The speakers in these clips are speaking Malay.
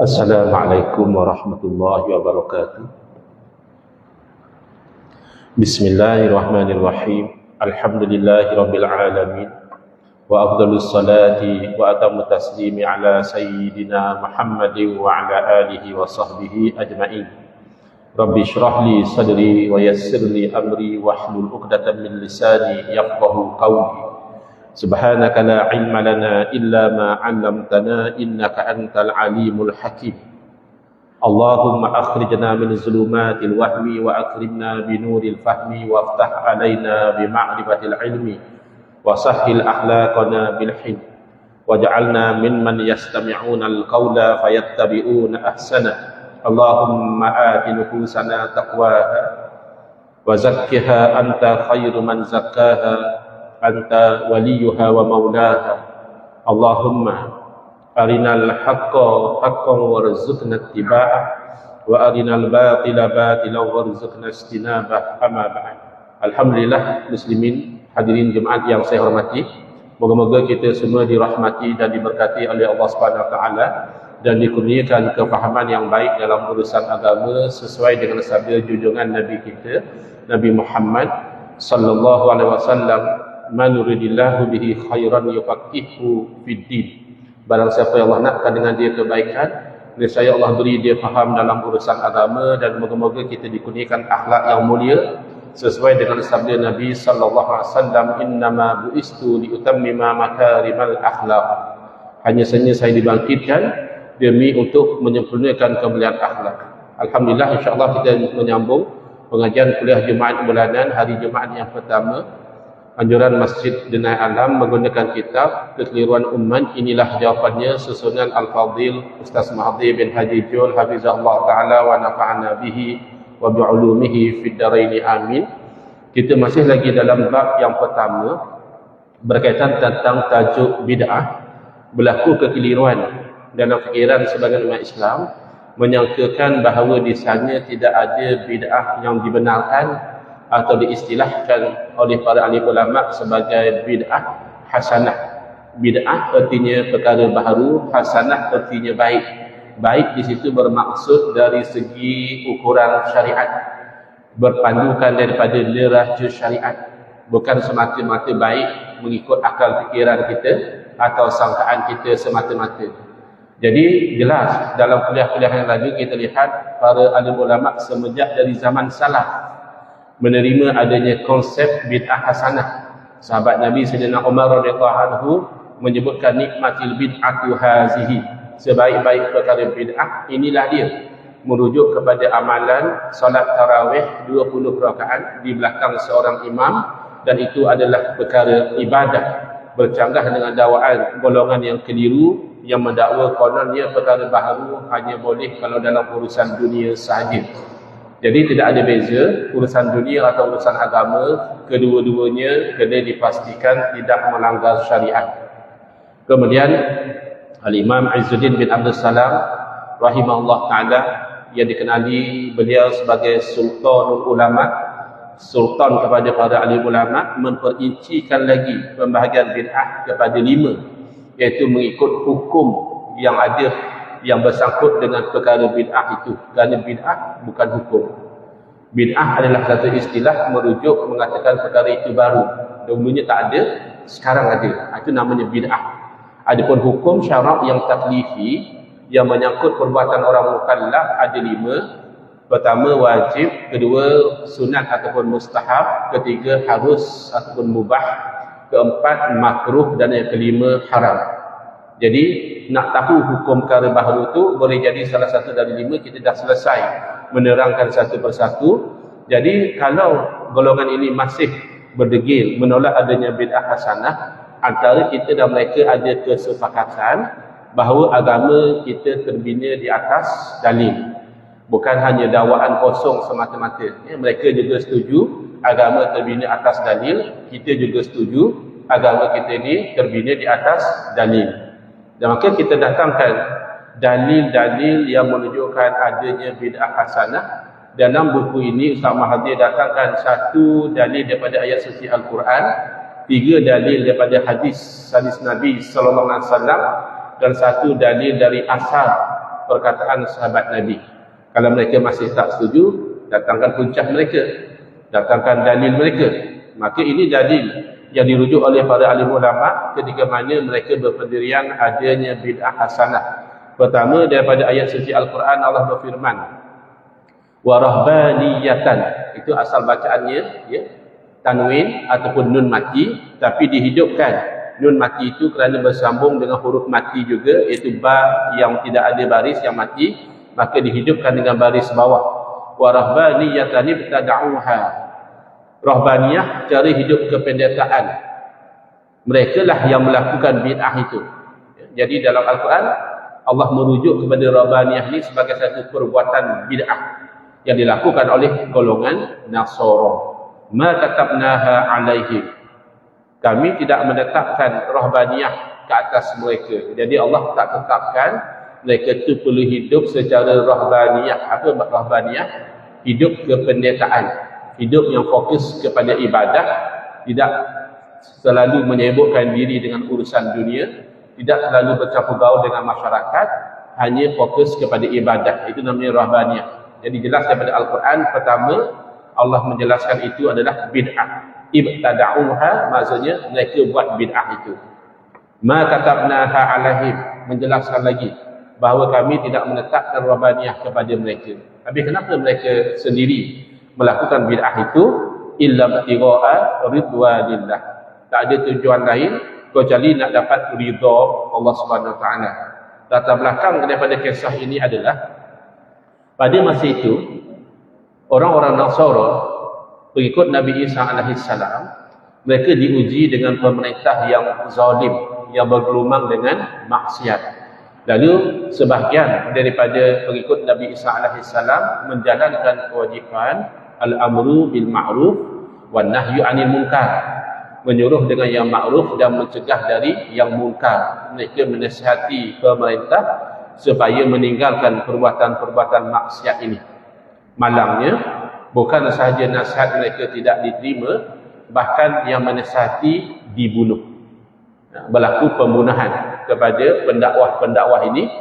السلام عليكم ورحمة الله وبركاته بسم الله الرحمن الرحيم الحمد لله رب العالمين وأفضل الصلاة وأتم التسليم على سيدنا محمد وعلى آله وصحبه أجمعين رب اشرح لي صدري ويسر لي أمري واحلل عقدة من لساني يفقه قولي سبحانك لا علم لنا إلا ما علمتنا إنك أنت العليم الحكيم اللهم أخرجنا من ظلمات الوهم وأكرمنا بنور الفهم وافتح علينا بمعرفة العلم وسهل أخلاقنا بالحلم واجعلنا ممن يستمعون القول فيتبعون أحسنه اللهم آت نفوسنا تقواها وزكها أنت خير من زكاها أنت وليها ومولاها اللهم أرنا الحق حقا وارزقنا اتباعه وأرنا الباطل باطلا وارزقنا اجتنابه أما بعد الحمد لله مسلمين حاضرين جماعة yang saya hormati Moga-moga kita semua dirahmati dan diberkati oleh Allah Subhanahu Wa Taala dan dikurniakan kefahaman yang baik dalam urusan agama sesuai dengan sabda junjungan Nabi kita Nabi Muhammad sallallahu alaihi wasallam man yuridillahu bihi khairan yufaqihu fid din. Barang siapa yang Allah nakkan dengan dia kebaikan nescaya Allah beri dia faham dalam urusan agama dan moga-moga kita dikurniakan akhlak yang mulia sesuai dengan sabda Nabi sallallahu alaihi wasallam innama buistu liutammima makarimal akhlak hanya saja saya dibangkitkan demi untuk menyempurnakan kemuliaan akhlak. Alhamdulillah insyaallah kita menyambung pengajian kuliah Jumaat bulanan hari Jumaat yang pertama anjuran Masjid Denai Alam menggunakan kitab kekeliruan umat inilah jawapannya susunan Al-Fadil Ustaz Mahathir bin Haji Jul Hafizahullah Ta'ala wa nafa'ana bihi wa bi'ulumihi fid daraini amin. Kita masih lagi dalam bab yang pertama berkaitan tentang tajuk bid'ah berlaku kekeliruan dalam fikiran sebagian umat Islam menyangkakan bahawa di sana tidak ada bid'ah yang dibenarkan atau diistilahkan oleh para ahli ulama sebagai bid'ah hasanah. Bid'ah artinya perkara baharu hasanah artinya baik. Baik di situ bermaksud dari segi ukuran syariat berpandukan daripada leraja syariat. Bukan semata-mata baik mengikut akal fikiran kita atau sangkaan kita semata-mata. Jadi jelas dalam kuliah-kuliah yang lalu kita lihat para alim ulama semenjak dari zaman salaf menerima adanya konsep bid'ah hasanah. Sahabat Nabi Sayyidina Umar radhiyallahu anhu menyebutkan nikmatil bid'atu hazihi. Sebaik-baik perkara bid'ah inilah dia. Merujuk kepada amalan solat tarawih 20 rakaat di belakang seorang imam dan itu adalah perkara ibadah. Bercanggah dengan dakwaan golongan yang keliru yang mendakwa kononnya perkara baharu hanya boleh kalau dalam urusan dunia sahaja jadi tidak ada beza urusan dunia atau urusan agama kedua-duanya kena dipastikan tidak melanggar syariat. Kemudian Al-Imam Izzuddin bin Abdul Salam rahimahullah taala yang dikenali beliau sebagai sultanul ulama sultan kepada para ahli ulama memperincikan lagi pembahagian bid'ah kepada lima iaitu mengikut hukum yang ada yang bersangkut dengan perkara bid'ah itu. Kerana bid'ah bukan hukum. Bid'ah adalah satu istilah merujuk mengatakan perkara itu baru. Dulunya tak ada sekarang ada. Itu namanya bid'ah. Adapun hukum syarak yang taklifi yang menyangkut perbuatan orang mukallaf ada lima. Pertama wajib, kedua sunat ataupun mustahab, ketiga harus ataupun mubah, keempat makruh. Dan yang kelima haram. Jadi nak tahu hukum perkara baharu itu boleh jadi salah satu dari lima kita dah selesai menerangkan satu persatu. Jadi kalau golongan ini masih berdegil menolak adanya bid'ah hasanah, antara kita dan mereka ada kesepakatan bahawa agama kita terbina di atas dalil. Bukan hanya dakwaan kosong semata-mata. Ya, mereka juga setuju agama terbina atas dalil kita juga setuju agama kita ini terbina di atas dalil dan maka kita datangkan dalil-dalil yang menunjukkan adanya bid'ah hasanah dalam buku ini Ustaz Mahathir datangkan satu dalil daripada ayat suci Al-Quran tiga dalil daripada hadis hadis Nabi sallallahu alaihi wasallam dan satu dalil dari asar perkataan sahabat Nabi. Kalau mereka masih tak setuju, datangkan puncak mereka. Datangkan dalil mereka. Maka ini dalil yang dirujuk oleh para alim ulama ketika mana mereka berpendirian adanya bid'ah hasanah. Pertama daripada ayat suci Al-Quran Allah berfirman warahbaniyatan. Itu asal bacaannya ya. Tanwin ataupun nun mati tapi dihidupkan. Nun mati itu kerana bersambung dengan huruf mati juga iaitu ba yang tidak ada baris yang mati maka dihidupkan dengan baris bawah. Warahbaniyatan ibtada'uha rahbaniyah cara hidup kependekaan mereka lah yang melakukan bid'ah itu jadi dalam Al-Quran Allah merujuk kepada rahbaniyah ini sebagai satu perbuatan bid'ah yang dilakukan oleh golongan Nasara. Ma katabnaha alaihim. Kami tidak menetapkan rahbaniyah ke atas mereka. Jadi Allah tak tetapkan mereka itu perlu hidup secara rahbaniyah. Apa rahbaniyah? Hidup kependetaan. Hidup yang fokus kepada ibadah. Tidak selalu menyebutkan diri dengan urusan dunia. Tidak selalu bercampur gaul dengan masyarakat. Hanya fokus kepada ibadah. Itu namanya rahbaniyah. Jadi jelas daripada Al-Quran pertama Allah menjelaskan itu adalah bid'ah. Ibtada'uha maksudnya mereka buat bid'ah itu. Ma katabnaha alaihim menjelaskan lagi bahawa kami tidak menetapkan rabaniyah kepada mereka. Tapi kenapa mereka sendiri melakukan bid'ah itu illa btigha'a ridwanillah. Tak ada tujuan lain kecuali nak dapat ridha Allah Subhanahu wa taala. Latar belakang daripada kisah ini adalah pada masa itu, orang-orang Nasara, pengikut Nabi Isa AS, mereka diuji dengan pemerintah yang zalim, yang bergelumang dengan maksiat. Lalu sebahagian daripada pengikut Nabi Isa AS menjalankan kewajipan al-amru bil ma'ruf wan nahyu anil munkar. Menyuruh dengan yang ma'ruf dan mencegah dari yang munkar. Mereka menasihati pemerintah supaya meninggalkan perbuatan-perbuatan maksiat ini. Malangnya, bukan sahaja nasihat mereka tidak diterima, bahkan yang menasihati dibunuh. Berlaku pembunuhan kepada pendakwah-pendakwah ini.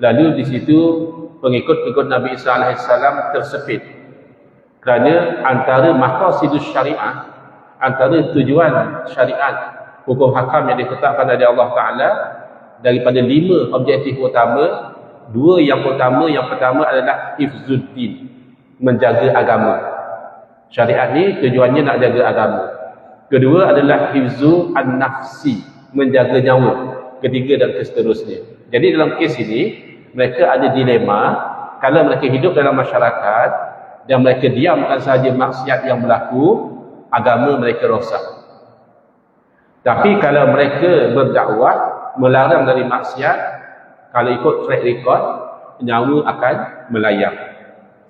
Lalu di situ pengikut-pengikut Nabi Isa AS tersepit. Kerana antara maqasidus syariah, antara tujuan syariat, hukum hakam yang ditetapkan oleh Allah Ta'ala daripada lima objektif utama dua yang utama yang pertama adalah hifzuddin menjaga agama. Syariat ni tujuannya nak jaga agama. Kedua adalah hifzu an-nafsi menjaga nyawa. Ketiga dan seterusnya. Jadi dalam kes ini mereka ada dilema kalau mereka hidup dalam masyarakat dan mereka diamkan sahaja maksiat yang berlaku agama mereka rosak. Tapi kalau mereka berdakwah melarang dari maksiat kalau ikut track record nyawa akan melayang.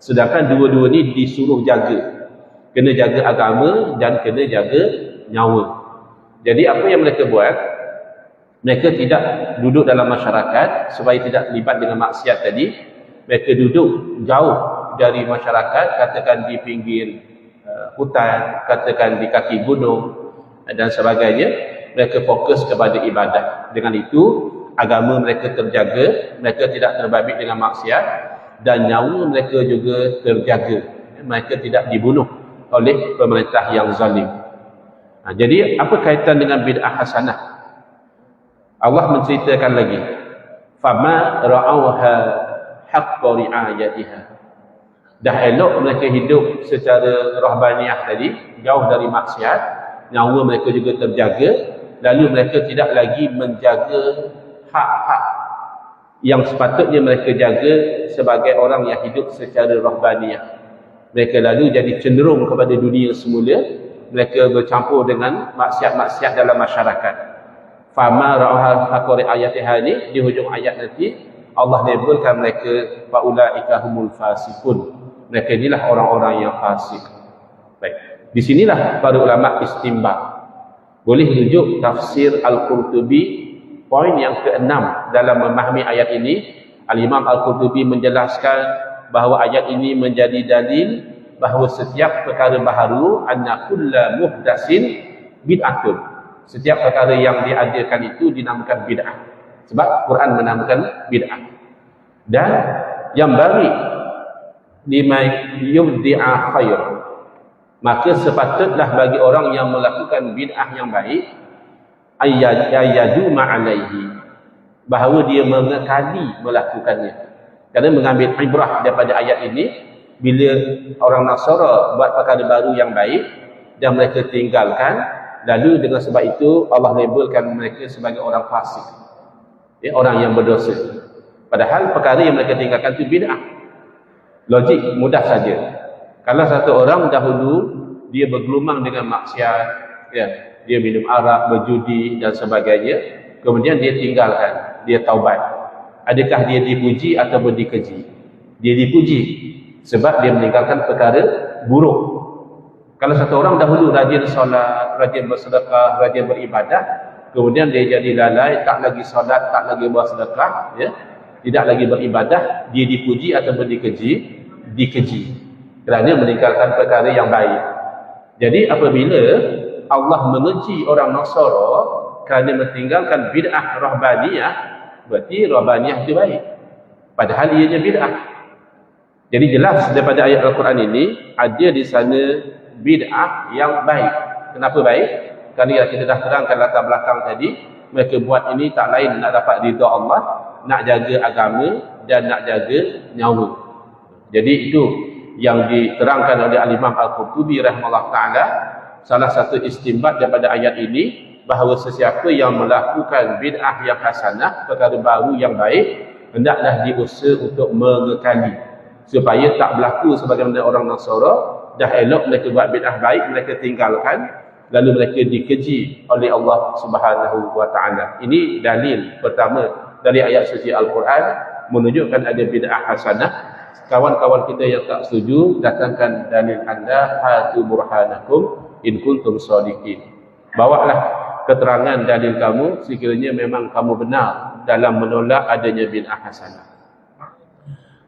Sedangkan dua-dua ni disuruh jaga. Kena jaga agama dan kena jaga nyawa. Jadi apa yang mereka buat? Mereka tidak duduk dalam masyarakat supaya tidak terlibat dengan maksiat tadi. Mereka duduk jauh dari masyarakat katakan di pinggir uh, hutan katakan di kaki gunung dan sebagainya mereka fokus kepada ibadah. Dengan itu, agama mereka terjaga, mereka tidak terbabit dengan maksiat dan nyawa mereka juga terjaga. Mereka tidak dibunuh oleh pemerintah yang zalim. Ha, jadi, apa kaitan dengan bid'ah hasanah? Allah menceritakan lagi. Fama ra'auha haqqa ri'ayatiha. Dah elok mereka hidup secara rahbaniyah tadi, jauh dari maksiat, nyawa mereka juga terjaga, lalu mereka tidak lagi menjaga hak-hak yang sepatutnya mereka jaga sebagai orang yang hidup secara rahbaniyah. Mereka lalu jadi cenderung kepada dunia semula. Mereka bercampur dengan maksiat-maksiat dalam masyarakat. Fama ra'ahal hakuri ayat ini di hujung ayat nanti Allah labelkan mereka faulaika humul fasikun. Mereka inilah orang-orang yang fasik. Baik. Di sinilah para ulama istimbang boleh rujuk tafsir Al-Qurtubi poin yang keenam dalam memahami ayat ini. Al-Imam Al-Qurtubi menjelaskan bahawa ayat ini menjadi dalil bahawa setiap perkara baharu anna kulla muhdasin bid'atun. Setiap perkara yang diadakan itu dinamakan bid'ah. Sebab Quran menamakan bid'ah. Dan yang baik liman yubdi'a khair maka sepatutlah bagi orang yang melakukan bid'ah yang baik ayyadu ma'alaihi. Bahawa dia mengekali melakukannya. Kerana mengambil ibrah daripada ayat ini bila orang Nasara buat perkara baru yang baik dan mereka tinggalkan lalu dengan sebab itu Allah labelkan mereka sebagai orang fasik. Ya, orang yang berdosa. Padahal perkara yang mereka tinggalkan itu bid'ah logik mudah saja. Kalau satu orang dahulu dia bergelumang dengan maksiat ya dia minum arak berjudi dan sebagainya kemudian dia tinggalkan dia taubat. Adakah dia dipuji ataupun dikeji? Dia dipuji sebab dia meninggalkan perkara buruk. Kalau satu orang dahulu rajin solat, rajin bersedekah, rajin beribadah, kemudian dia jadi lalai, tak lagi solat, tak lagi bersedekah, ya, tidak lagi beribadah, dia dipuji ataupun dikeji, dikeji. Kerana meninggalkan perkara yang baik. Jadi apabila Allah mengeji orang Nasara kerana meninggalkan bid'ah rahbaniyah, berarti rahbaniyah itu baik. Padahal ianya bid'ah. Jadi jelas daripada ayat Al-Quran ini, ada di sana bid'ah yang baik. Kenapa baik? Kerana yang kita dah terangkan latar belakang tadi, mereka buat ini tak lain nak dapat ridha Allah, nak jaga agama dan nak jaga nyawa. Jadi itu yang diterangkan oleh Al-Imam Al-Qurtubi rahimahullah taala salah satu istimbat daripada ayat ini bahawa sesiapa yang melakukan bid'ah yang hasanah perkara baru yang baik hendaklah diusaha untuk mengekali supaya tak berlaku sebagaimana orang Nasara dah elok mereka buat bid'ah baik mereka tinggalkan lalu mereka dikeji oleh Allah Subhanahu wa taala. Ini dalil pertama dari ayat suci Al-Quran menunjukkan ada bid'ah hasanah. Kawan-kawan kita yang tak setuju datangkan dalil anda hatu burhanakum in kuntum shadiqin. Bawalah keterangan dalil kamu sekiranya memang kamu benar dalam menolak adanya bid'ah hasanah.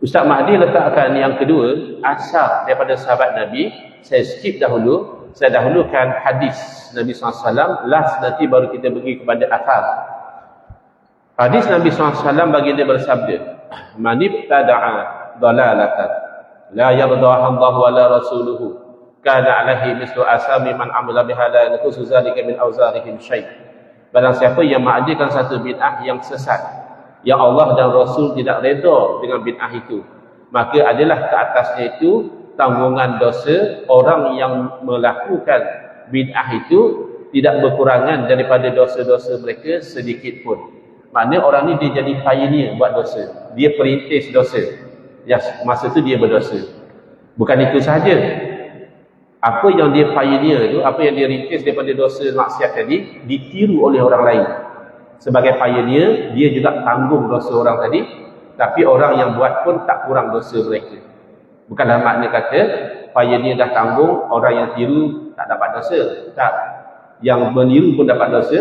Ustaz Mahdi letakkan yang kedua asal daripada sahabat Nabi saya skip dahulu saya dahulukan hadis Nabi SAW last nanti baru kita pergi kepada asal hadis Nabi SAW bagi dia bersabda manib tada'a dalalatan. La yardaha Allah wa la rasuluhu. Kana alaihi mislu asami man amila bihala khusus zalika min awzarihim syait barang siapa yang mengadakan satu bid'ah yang sesat yang Allah dan Rasul tidak reda dengan bid'ah itu maka adalah ke atasnya itu tanggungan dosa orang yang melakukan bid'ah itu tidak berkurangan daripada dosa-dosa mereka sedikit pun. Maknanya orang ni dia jadi pioneer buat dosa. Dia perintis dosa masa tu dia berdosa. Bukan itu sahaja. Apa yang dia pioneer tu apa yang dia rintis daripada dosa maksiat tadi ditiru oleh orang lain. Sebagai pioneer dia juga tanggung dosa orang tadi tapi orang yang buat pun tak kurang dosa mereka. Bukanlah makna kata pioneer dah tanggung orang yang tiru tak dapat dosa. Tak. Yang meniru pun dapat dosa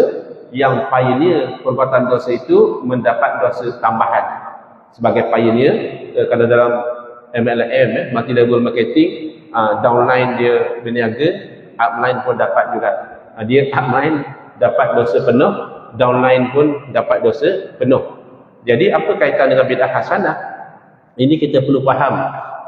yang pioneer perbuatan dosa itu mendapat dosa tambahan. Sebagai pioneer eh, kalau dalam MLM eh, multi level marketing uh, downline dia berniaga upline pun dapat juga uh, dia upline dapat dosa penuh downline pun dapat dosa penuh. Jadi apa kaitan dengan bid'ah hasanah? Ini kita perlu faham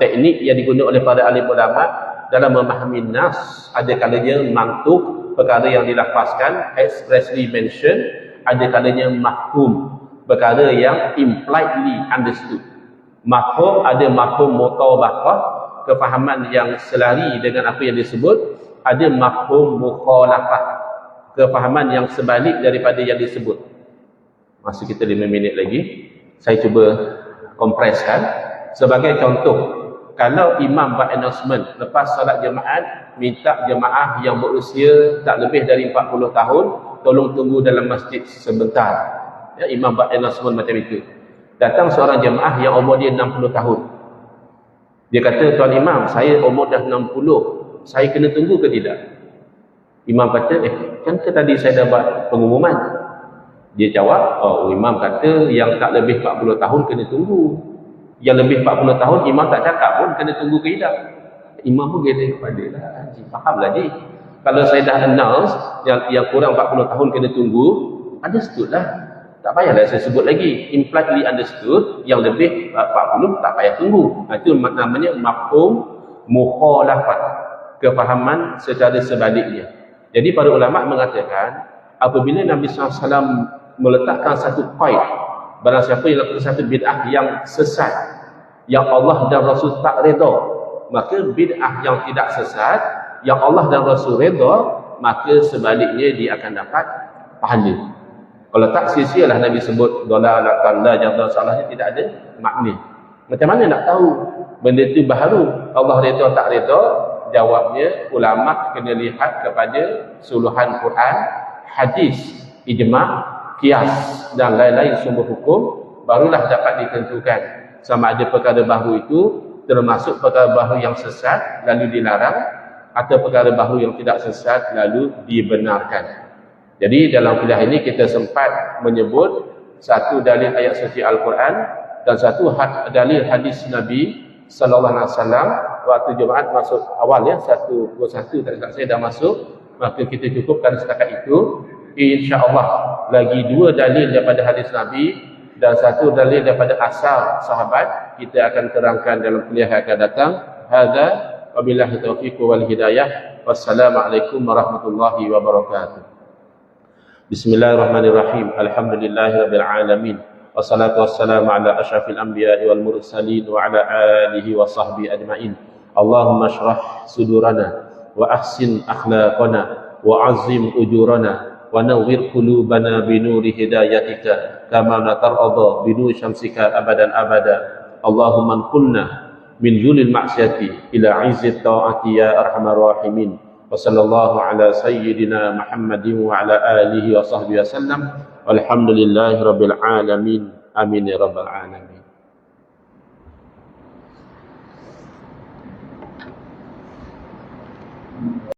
teknik yang digunakan oleh para alim ulama dalam memahami nas ada kalanya mantuk perkara yang dilafazkan expressly mentioned ada kalanya mahkum perkara yang impliedly understood mahkum ada mahkum mutabaqah kefahaman yang selari dengan apa yang disebut ada mahkum mukhalafah kefahaman yang sebalik daripada yang disebut. Masih kita 5 minit lagi. Saya cuba kompreskan. Sebagai contoh, kalau imam buat announcement lepas salat jemaat, minta jemaah yang berusia tak lebih dari 40 tahun, tolong tunggu dalam masjid sebentar. Ya, imam buat announcement macam itu. Datang seorang jemaah yang umur dia 60 tahun. Dia kata, Tuan Imam, saya umur dah 60. Saya kena tunggu ke tidak? Imam kata, eh, kan ke tadi saya dapat pengumuman? Dia jawab, oh, imam kata yang tak lebih 40 tahun kena tunggu. Yang lebih 40 tahun, imam tak cakap pun kena tunggu ke hidup. Imam pun kata kepada lah, faham lagi. Kalau saya dah announce yang, yang kurang 40 tahun kena tunggu, ada setut lah. Tak payahlah saya sebut lagi. Impliedly understood yang lebih 40 tak payah tunggu. Itu namanya mafhum mukhalafat kefahaman secara sebaliknya. Jadi para ulama mengatakan apabila Nabi SAW meletakkan satu qaid barang siapa yang lakukan satu bid'ah yang sesat yang Allah dan Rasul tak reda maka bid'ah yang tidak sesat yang Allah dan Rasul reda maka sebaliknya dia akan dapat pahala kalau tak sia-sialah Nabi sebut dalalatan la jadal salahnya tidak ada makna. Macam mana nak tahu benda itu baharu Allah reda tak reda? Jawabnya ulama kena lihat kepada suluhan Quran, hadis, ijma', kias dan lain-lain sumber hukum barulah dapat ditentukan sama ada perkara baru itu termasuk perkara baru yang sesat lalu dilarang atau perkara baru yang tidak sesat lalu dibenarkan. Jadi dalam kuliah ini kita sempat menyebut satu dalil ayat suci Al-Quran dan satu dalil hadis Nabi sallallahu alaihi wasallam waktu Jumaat masuk awal ya satu dua satu tak saya dah masuk maka kita cukupkan setakat itu. insya-Allah lagi dua dalil daripada hadis Nabi dan satu dalil daripada asal sahabat kita akan terangkan dalam kuliah yang akan datang. Hadza wabillahi taufiq wal hidayah. Wassalamualaikum warahmatullahi wabarakatuh بسم الله الرحمن الرحيم الحمد لله رب العالمين والصلاة والسلام على أشرف الأنبياء والمرسلين وعلى آله وصحبه أجمعين اللهم اشرح صدورنا وأحسن أخلاقنا وعظم أجورنا ونور قلوبنا بنور هدايتك كما نترضى بنور شمسك أبدا أبدا اللهم انقلنا من جل المعصية إلى عز الطاعة يا أرحم الراحمين وصلى الله على سيدنا محمد وعلى آله وصحبه وسلم والحمد لله رب العالمين آمين يا رب العالمين